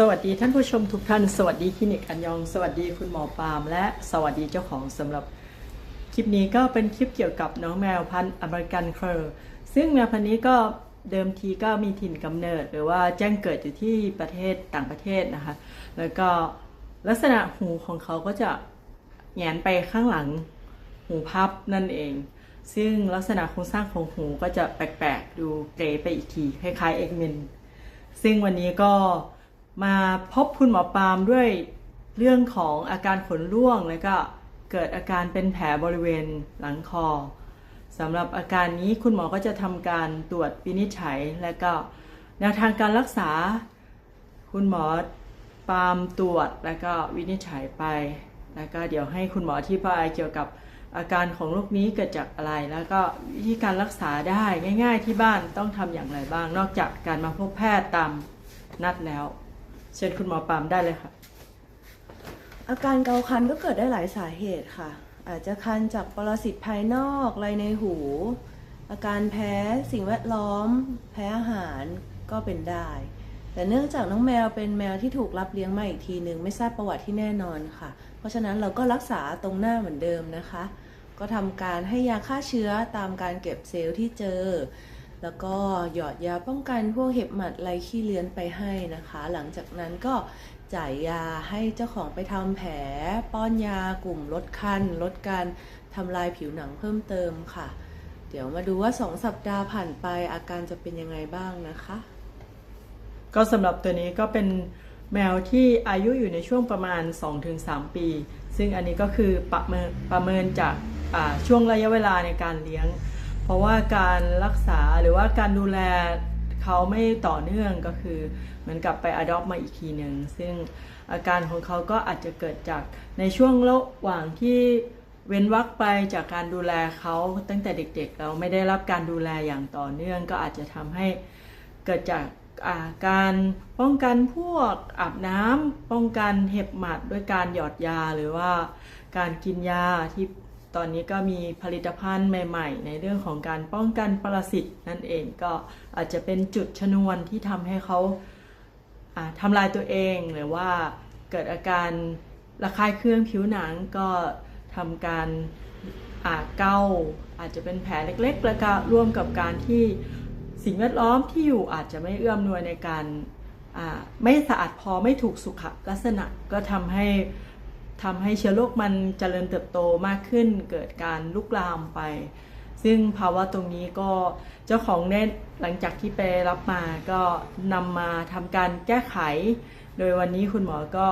สวัสดีท่านผู้ชมทุกท่าน สวัสดีคลินิกอันยอง สวัสดีคุณหมอปาล์มและสวัสดีเจ้าของสำหรับคลิปนี้ก็เป็นคลิปเกี่ยวกับน้องแมวพันธุ์อเมริกันเคอร์ซึ่งแมวพันธุ์นี้ก็เดิมทีก็มีถิ่นกำเนิด หรือว่าแจ้งเกิดอยู่ที่ประเทศต่างประเทศนะคะ แล้วก็ลักษณะหูของเขาก็จะแงนไปข้างหลังหูพับนั่นเอง ซึ่งลักษณะโครงสร้างของหูก็จะแปลกๆ ดูเก๋ไปอีกทีคล้ายๆเอ็กเมนซึ่งวันนี้ก็ มาพบคุณหมอปาล์มด้วยเรื่องของอาการขนร่วง แล้วก็เกิดอาการเป็นแผลบริเวณหลังคอสำหรับอาการนี้คุณหมอก็จะทำการตรวจวินิจฉัย และก็แนวทางการรักษา คุณหมอปาล์มตรวจแล้วก็วินิจฉัยไป แล้วก็เดี๋ยวให้คุณหมออธิบายเกี่ยวกับอาการของโรคนี้เกิดจากอะไร แล้วก็วิธีการรักษาได้ง่าย ๆ ที่บ้านต้องทำอย่างไรบ้าง นอกจากการมาพบแพทย์ตามนัดแล้ว เชิญคุณหมอปาล์มได้เลยค่ะ อาการเกาคันก็เกิดได้หลายสาเหตุค่ะ อาจจะคันจากปรสิตภายนอกไรในหู อาการแพ้สิ่งแวดล้อม แพ้อาหารก็เป็นได้ แต่เนื่องจากน้องแมวเป็นแมวที่ถูกรับเลี้ยงมาอีกทีหนึ่งไม่ทราบประวัติที่แน่นอนค่ะ เพราะฉะนั้นเราก็รักษาตรงหน้าเหมือนเดิมนะคะ ก็ทำการให้ยาฆ่าเชื้อตามการเก็บเซลล์ที่เจอ แล้วก็หยอดยาป้องกันพวกเห็บหมัดไรขี้เลื้อนไปให้นะคะ หลังจากนั้นก็จ่ายยาให้เจ้าของไปทำแผล ป้อนยากลุ่มลดคันลดการทำลายผิวหนังเพิ่มเติมค่ะ เดี๋ยวมาดูว่า 2 สัปดาห์ผ่านไปอาการจะเป็นยังไงบ้างนะคะ ก็สำหรับตัวนี้ก็เป็นแมวที่อายุอยู่ในช่วงประมาณ 2-3 ปี ซึ่งอันนี้ก็คือประเมินประเมินจากช่วงระยะเวลาในการเลี้ยง เพราะว่าการรักษาหรือว่าการดูแลเขาไม่ต่อเนื่องก็คือเหมือนกับไปอดอปมาอีกทีหนึ่งซึ่งอาการของเขาก็อาจจะเกิดจากในช่วงระหว่างที่เว้นวักไปจากการดูแลเขาตั้งแต่เด็กๆ เราไม่ได้รับการดูแลอย่างต่อเนื่อง ก็อาจจะทำให้เกิดจากอาการป้องกันพวกอาบน้ำป้องกันเห็บหมัดด้วยการหยอดยาหรือว่าการกินยาที่ ตอนนี้ก็มีผลิตภัณฑ์ใหม่ ๆ ในเรื่องของการป้องกันปรสิตนั่นเองก็อาจจะเป็นจุดชนวนที่ทำให้เขาทำลายตัวเองหรือว่าเกิดอาการระคายเคืองผิวหนังก็ทำการอาเกาอาจจะเป็นแผลเล็กๆ แล้วก็ร่วมกับการที่สิ่งแวดล้อมที่อยู่อาจจะไม่เอื้อมนวยในการไม่สะอาดพอไม่ถูกสุขลักษณะก็ทำให้ ทำให้เชื้อโรคมันเจริญเติบโตมากขึ้น เกิดการลุกลามไป ซึ่งภาวะตรงนี้ก็เจ้าของเนี่ยหลังจากที่ไปรับมาก็นำมาทำการแก้ไข โดยวันนี้คุณหมอก็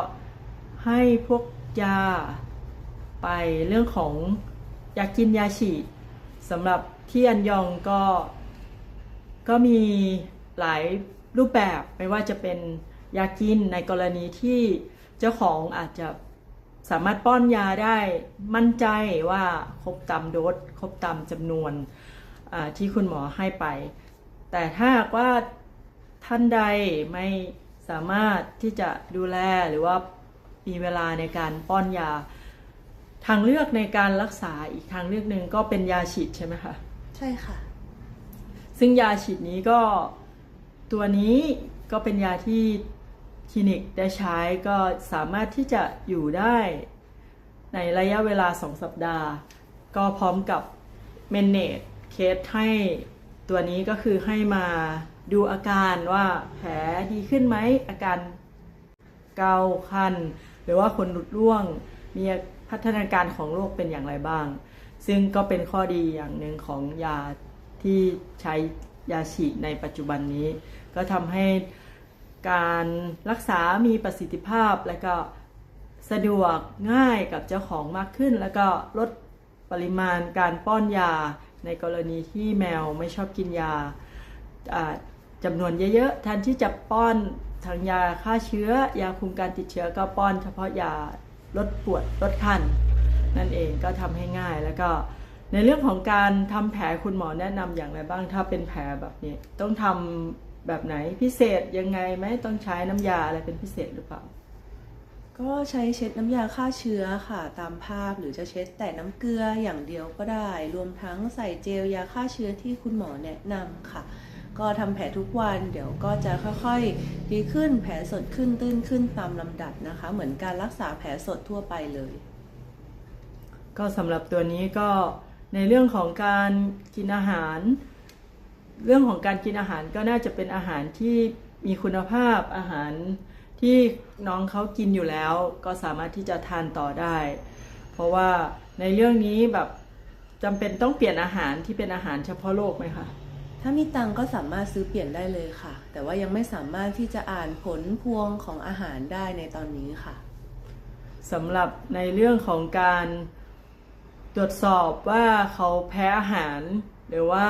ให้พวกยาไปเรื่องของยากินยาฉีดสำหรับที่อันยองก็ก็มีหลายรูปแบบไม่ว่าจะเป็นยากินในกรณีที่เจ้าของอาจจะ สามารถป้อนยาได้มั่นใจว่าครบตามโดสครบตามจำนวนอ่าที่คุณหมอให้ไป แต่ถ้าหากว่าท่านใดไม่สามารถที่จะดูแลหรือว่ามีเวลาในการป้อนยา ทางเลือกในการรักษาอีกทางเลือกหนึ่งก็เป็นยาฉีดใช่ไหมคะ ใช่ค่ะ ซึ่งยาฉีดนี้ก็ตัวนี้ก็เป็นยาที่ คลินิกได้ใช้ก็สามารถที่จะอยู่ได้ในระยะเวลา 2 สัปดาห์ ก็พร้อมกับเมนเนตเคสให้ตัวนี้ก็คือให้มาดูอาการว่าแผลดีขึ้นไหมอาการเกาคัน หรือว่าขนหลุดร่วงมีพัฒนาการของโรคเป็นอย่างไรบ้าง ซึ่งก็เป็นข้อดีอย่างหนึ่งของยาที่ใช้ยาฉีดในปัจจุบันนี้ ก็ทำให้ การรักษามีประสิทธิภาพและก็สะดวกง่ายกับเจ้าของมากขึ้น แล้วก็ลดปริมาณการป้อนยาในกรณีที่แมวไม่ชอบกินยาจำนวนเยอะๆแทนที่จะป้อนทางยาฆ่าเชื้อยาคุมการติดเชื้อก็ป้อนเฉพาะยาลดปวดลดคันนั่นเองก็ทำให้ง่ายแล้วก็ในเรื่องของการทำแผลคุณหมอแนะนำอย่างไรบ้างถ้าเป็นแผลแบบนี้ ต้องทำ แบบไหนพิเศษยังไงไหมต้องใช้น้ำยาอะไรเป็นพิเศษหรือเปล่า ก็ใช้เช็ดน้ำยาฆ่าเชื้อค่ะตามภาพหรือจะเช็ดแต่น้ำเกลืออย่างเดียวก็ได้ รวมทั้งใส่เจลยาฆ่าเชื้อที่คุณหมอแนะนำค่ะ ก็ทำแผลทุกวันเดี๋ยวก็จะค่อยๆ ดีขึ้นแผลสดขึ้นตื้นขึ้นตามลำดับนะคะ เหมือนการรักษาแผลสดทั่วไปเลย ก็สำหรับตัวนี้ก็ในเรื่องของการกินอาหาร เรื่องของการกินอาหารก็น่าจะเป็นอาหารที่มีคุณภาพอาหารที่น้องเขากินอยู่แล้ว ก็สามารถที่จะทานต่อได้ เพราะว่าในเรื่องนี้แบบจำเป็นต้องเปลี่ยนอาหารที่เป็นอาหารเฉพาะโรคไหมคะถ้ามีตังค์ก็สามารถซื้อเปลี่ยนได้เลยค่ะ แต่ว่ายังไม่สามารถที่จะอ่านผลพวงของอาหารได้ในตอนนี้ค่ะสำหรับในเรื่องของการตรวจสอบว่าเขาแพ้อาหาร หรือว่า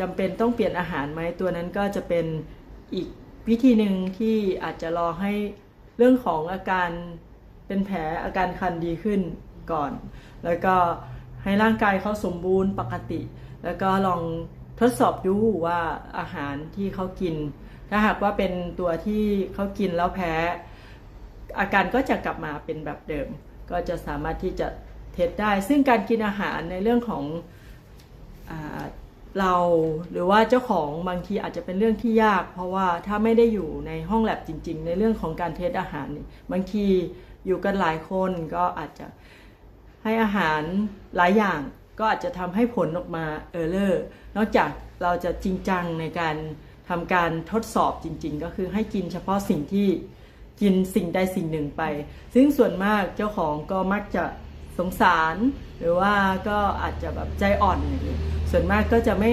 จำเป็นต้องเปลี่ยนอาหารไหมตัวนั้นก็จะเป็นอีกวิธีหนึ่งที่อาจจะรอให้เรื่องของอาการเป็นแผลอาการคันดีขึ้นก่อน แล้วก็ให้ร่างกายเขาสมบูรณ์ปกติ แล้วก็ลองทดสอบดูว่าอาหารที่เขากิน ถ้าหากว่าเป็นตัวที่เขากินแล้วแพ้ อาการก็จะกลับมาเป็นแบบเดิม ก็จะสามารถที่จะเทสได้ ซึ่งการกินอาหารในเรื่องของอ เราหรือว่าเจ้าของบางทีอาจจะเป็นเรื่องที่ยาก เพราะว่าถ้าไม่ได้อยู่ในห้องแลบจริง ๆ ในเรื่องของการเทสอาหารนี่บางทีอยู่กันหลายคนก็อาจจะให้อาหารหลายอย่างก็อาจจะทำให้ผลออกมาเออเลอร์นอกจากเราจะจริงจังในการทำการทดสอบจริง ๆ ก็คือให้กินเฉพาะสิ่งที่กินสิ่งใดสิ่งหนึ่งไป ซึ่งส่วนมากเจ้าของก็มักจะ สงสาร หรือว่าก็อาจจะแบบใจอ่อนอย่างนี้ส่วนมากก็จะไม่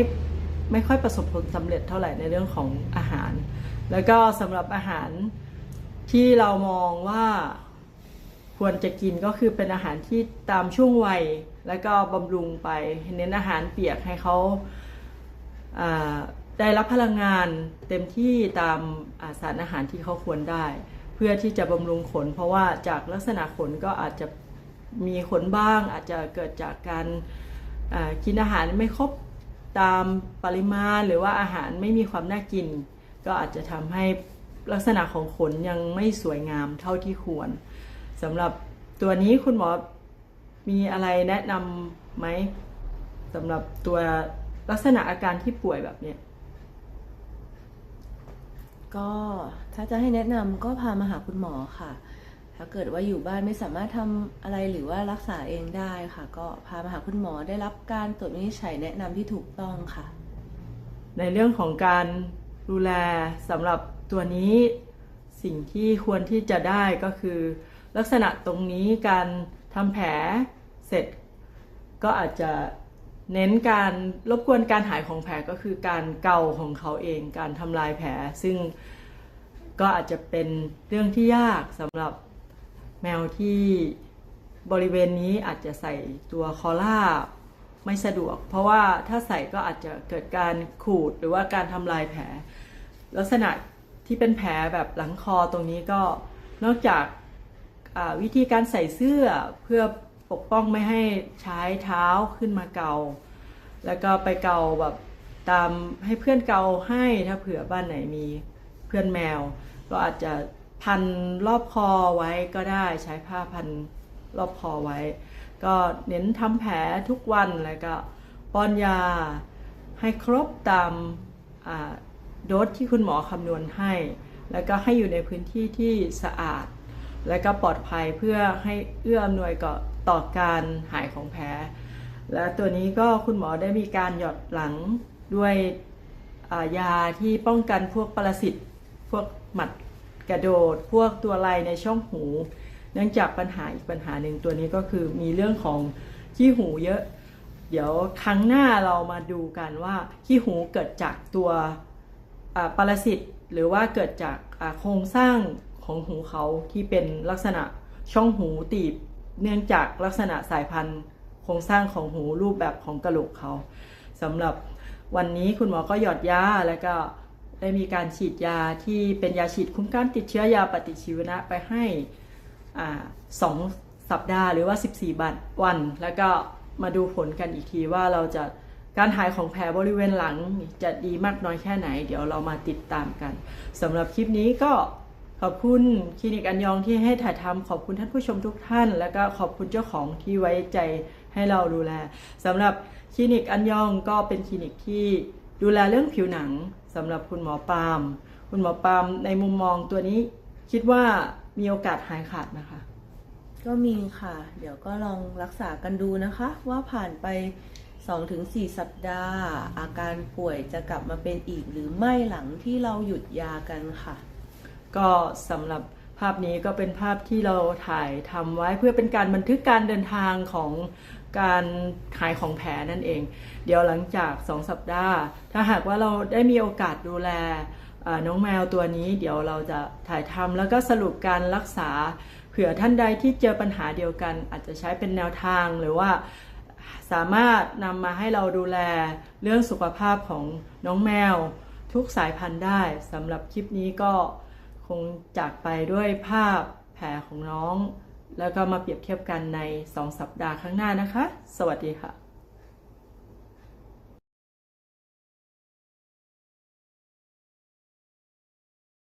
ไม่ค่อยประสบผลสำเร็จเท่าไหร่ในเรื่องของอาหาร แล้วก็สำหรับอาหารที่เรามองว่าควรจะกินก็คือเป็นอาหารที่ตามช่วงวัย แล้วก็บำรุงไปเน้นอาหารเปียกให้เขาได้รับพลังงานเต็มที่ตามาสารอาหารที่เขาควรได้ เพื่อที่จะบำรุงขน เพราะว่าจากลักษณะขนก็อาจจะ มีขนบ้างอาจจะเกิดจากการกินอาหารไม่ครบตามปริมาณ หรือว่าอาหารไม่มีความน่ากิน ก็อาจจะทำให้ลักษณะของขนยังไม่สวยงามเท่าที่ควรสำหรับตัวนี้คุณหมอมีอะไรแนะนำไหมสำหรับตัวลักษณะอาการที่ป่วยแบบเนี้ยก็ถ้าจะให้แนะนำก็พามาหาคุณหมอค่ะ ถ้าเกิดว่าอยู่บ้านไม่สามารถทำอะไรหรือว่ารักษาเองได้ค่ะ ก็พามาหาคุณหมอได้รับการตรวจวินิจฉัยแนะนำที่ถูกต้องค่ะ ในเรื่องของการดูแลสำหรับตัวนี้สิ่งที่ควรที่จะได้ก็คือ ลักษณะตรงนี้การทำแผลเสร็จ ก็อาจจะเน้นการรบกวนการหายของแผลก็คือการเกาของเขาเอง การทำลายแผล ซึ่งก็อาจจะเป็นเรื่องที่ยากสำหรับ แมวที่บริเวณนี้อาจจะใส่ตัวคอล่าไม่สะดวก เพราะว่าถ้าใส่ก็อาจจะเกิดการขูดหรือว่าการทำลายแผล ลักษณะที่เป็นแผลแบบหลังคอตรงนี้ก็นอกจากาวิธีการใส่เสื้อเพื่อปกป้องไม่ให้ใช้เท้าขึ้นมาเกา แล้วก็ไปเกาแบบตามให้เพื่อนเกาให้ถ้าเผื่อบ้านไหนมีเพื่อนแมว ก็อาจจะ พันรอบคอไว้ก็ได้ใช้ผ้าพันรอบคอไว้ ก็เน้นทำแผลทุกวันแล้วก็ป้อนยาให้ครบตามโดสที่คุณหมอคำนวณให้ แล้วก็ให้อยู่ในพื้นที่ที่สะอาด และก็ปลอดภัยเพื่อให้เอื้ออำนวยก็ต่อการหายของแผล และตัวนี้ก็คุณหมอได้มีการหยอดหลังด้วยายาที่ป้องกันพวกปรสิตพวกหมัด กระโดดพวกตัวไรในช่องหู เนื่องจากปัญหาอีกปัญหาหนึ่งตัวนี้ก็คือมีเรื่องของขี้หูเยอะ เดี๋ยวครั้งหน้าเรามาดูกันว่าขี้หูเกิดจากตัวอ่าปรสิตหรือว่าเกิดจากโครงสร้างของหูเขาที่เป็นลักษณะช่องหูตีบ เนื่องจากลักษณะสายพันธุ์ โครงสร้างของหูรูปแบบของกระโหลกเขาสำหรับวันนี้คุณหมอก็หยอดยาแล้วก็ ได้มีการฉีดยาที่เป็นยาฉีดคุ้มกันติดเชื้อยาปฏิชีวนะไปให้สองสัปดาห์หรือว่า 14บันวัน แล้วก็มาดูผลกันอีกทีว่าเราจะการหายของแผลบริเวณหลังจะดีมากน้อยแค่ไหน เดี๋ยวเรามาติดตามกันสำหรับคลิปนี้ก็ขอบคุณคลินิกอันยองที่ให้ถ่ายทำขอบคุณท่านผู้ชมทุกท่าน แล้วก็ขอบคุณเจ้าของที่ไว้ใจให้เราดูแลสำหรับคลินิกอันยองก็เป็นคลินิกที่ ดูแลเรื่องผิวหนังสำหรับคุณหมอปาล์มคุณหมอปาล์มในมุมมองตัวนี้ คิดว่ามีโอกาสหายขาดนะคะ ก็มีค่ะ เดี๋ยวก็ลองรักษากันดูนะคะ ว่าผ่านไป 2-4 สัปดาห์ อาการป่วยจะกลับมาเป็นอีกหรือไม่หลังที่เราหยุดยากันค่ะ ก็สำหรับ ภาพนี้ก็เป็นภาพที่เราถ่ายทำไว้เพื่อเป็นการบันทึกการเดินทางของการหายของแผลนั่นเอง เดี๋ยวหลังจาก 2 สัปดาห์ ถ้าหากว่าเราได้มีโอกาสดูแลน้องแมวตัวนี้ เดี๋ยวเราจะถ่ายทำแล้วก็สรุปการรักษา เผื่อท่านใดที่เจอปัญหาเดียวกัน อาจจะใช้เป็นแนวทางหรือว่าสามารถนำมาให้เราดูแลเรื่องสุขภาพของน้องแมว ทุกสายพันธุ์ได้สำหรับคลิปนี้ก็ งจากไปด้วยภาพแผลของน้อง แล้วก็มาเปรียบเทียบกันใน 2 สัปดาห์ข้างหน้านะคะ สวัสดีค่ะ